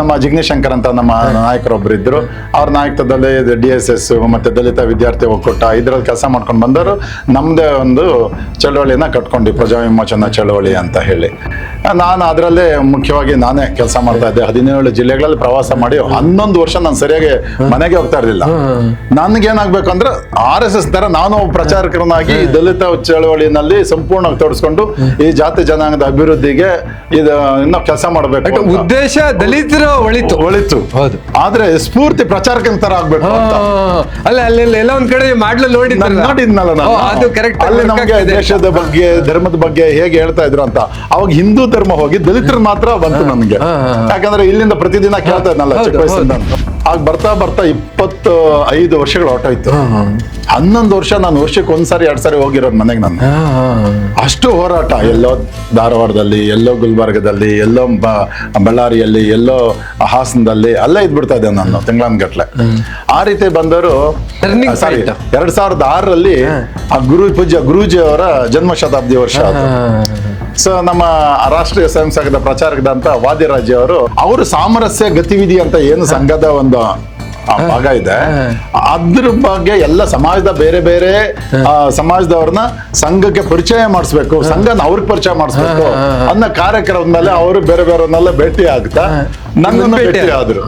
ನಮ್ಮ ಜಿಗ್ನೇಶ್ ಶಂಕರ್ ಅಂತ ನಮ್ಮ ನಾಯಕರೊಬ್ರು ಇದ್ರು ಅವ್ರ ನಾಯಕತ್ವದಲ್ಲಿ ಡಿ ಎಸ್ ಎಸ್ ಮತ್ತೆ ದಲಿತ ವಿದ್ಯಾರ್ಥಿ ಒಕ್ಕೂಟ, ಇದ್ರಲ್ಲಿ ಕೆಲಸ ಮಾಡ್ಕೊಂಡು ಬಂದವರು ನಮ್ದೇ ಒಂದು ಚಳುವಳಿನ ಕಟ್ಕೊಂಡು ಪ್ರಜಾ ವಿಮೋಚನಾ ಚಳವಳಿ ಅಂತ ಹೇಳಿ. ನಾನು ಅದರಲ್ಲೇ ಮುಖ್ಯವಾಗಿ ನಾನೇ ಕೆಲಸ ಮಾಡ್ತಾ ಇದ್ದೆ. ಹದಿನೇಳು ಜಿಲ್ಲೆಗಳಲ್ಲಿ ಪ್ರವಾಸ ಮಾಡಿ ಹನ್ನೊಂದು ವರ್ಷ ನಾನು ಸರಿಯಾಗಿ ಮನೆಗೆ ಹೋಗ್ತಾ ಇರಲಿಲ್ಲ. ನನ್ಗೇನಾಗ್ಬೇಕು ಅಂದ್ರೆ ಆರ್ ಎಸ್ ಎಸ್ ತರ ನಾನು ಪ್ರಚಾರಕರನ್ನಾಗಿ ದಲಿತ ಚಳವಳಿನಲ್ಲಿ ಸಂಪೂರ್ಣವಾಗಿ ತೊಡಸ್ಕೊಂಡು ಈ ಜಾತಿ ಜನಾಂಗದ ಅಭಿವೃದ್ಧಿಗೆ ಇದು ಇನ್ನೂ ಕೆಲಸ ಮಾಡಬೇಕು ಉದ್ದೇಶ ದಲಿತರ ಒಳಿತು. ಒಳಿತು. ಆದ್ರೆ ಸ್ಫೂರ್ತಿ ಪ್ರಚಾರಕನ ತರ ಆಗ್ಬೇಕು. ಅಲ್ಲ ಅಲ್ಲಿ ಅಲ್ಲಿ ಎಲ್ಲ ಒಂದ್ ಕಡೆ ಮಾಡ್ಲು ನೋಡಿ ನೋಡಿದ್ರಲ್ಲ ನೋಡಿದ್ನಲ್ಲ ನಾನು. ಅದು ಕರೆಕ್ಟ್ ಅಲ್ಲಿ ನಮಗೆ ದೇಶದ ಬಗ್ಗೆ ಧರ್ಮದ ಬಗ್ಗೆ ಹೇಗೆ ಹೇಳ್ತಾ ಇದ್ರು ಅಂತ. ಅವಾಗ ಹಿಂದೂ ಧರ್ಮ ಹೋಗಿ ದಲಿತರು ಮಾತ್ರ ಬಂತು ನನ್ಗೆ. ಯಾಕಂದ್ರೆ ಇಲ್ಲಿಂದ ಪ್ರತಿದಿನ ಕೇಳ್ತಾ ಇದ್ನಲ್ಲ ಚಿಕ್ಕ ವಯಸ್ಸಿಂದ. ಆಗ ಬರ್ತಾ ಬರ್ತಾ ಇಪ್ಪತ್ತು ಐದು ವರ್ಷಗಳು ಹೊರಟೋಯ್ತು. ಹನ್ನೊಂದು ವರ್ಷ ನಾನು ವರ್ಷಕ್ಕೆ ಒಂದ್ಸಾರಿ ಎರಡ್ ಸಾರಿ ಹೋಗಿರೋದು ಮನೆಗೆ ನಾನು. ಅಷ್ಟು ಹೋರಾಟ. ಎಲ್ಲೋ ಧಾರವಾಡದಲ್ಲಿ ಎಲ್ಲೋ ಗುಲ್ಬರ್ಗದಲ್ಲಿ ಎಲ್ಲೋ ಬಳ್ಳಾರಿಯಲ್ಲಿ ಎಲ್ಲೋ ಹಾಸನದಲ್ಲಿ ಅಲ್ಲೇ ಇದ್ಬಿಡ್ತಾ ಇದ್ದೆ ನಾನು ತಿಂಗಳನ್ಗಟ್ಲೆ. ಆ ರೀತಿ ಬಂದವರು ಸಾರಿ ಎರಡ್ ಸಾವಿರದ ಆರರಲ್ಲಿ ಆ ಗುರು ಪೂಜ್ಯ ಗುರೂಜಿ ಅವರ ಜನ್ಮ ಶತಾಬ್ದಿ ವರ್ಷ ಸೊ ನಮ್ಮ ರಾಷ್ಟ್ರೀಯ ಸ್ವಯಂ ಸಂಘದ ಪ್ರಚಾರಕದಂತ ವಾದಿರಾಜ್ ಅವರು ಅವರು ಸಾಮರಸ್ಯ ಗತಿವಿಧಿ ಅಂತ ಏನು ಸಂಘದ ಒಂದು ಭಾಗ ಇದೆ. ಅದ್ರ ಬಗ್ಗೆ ಎಲ್ಲ ಸಮಾಜದ ಬೇರೆ ಬೇರೆ ಆ, ಸಮಾಜದವ್ರನ್ನ ಸಂಘಕ್ಕೆ ಪರಿಚಯ ಮಾಡಿಸ್ಬೇಕು ಸಂಘನ ಅವ್ರಿಗೆ ಪರಿಚಯ ಮಾಡಿಸ್ಬೇಕು ಅನ್ನೋ ಕಾರ್ಯಕ್ರಮದ ಮೇಲೆ ಅವರು ಬೇರೆ ಬೇರೆವ್ರನ್ನೆಲ್ಲ ಭೇಟಿ ಆಗ್ತಾ ನನ್ನನ್ನು ಭೇಟಿ ಆದ್ರು.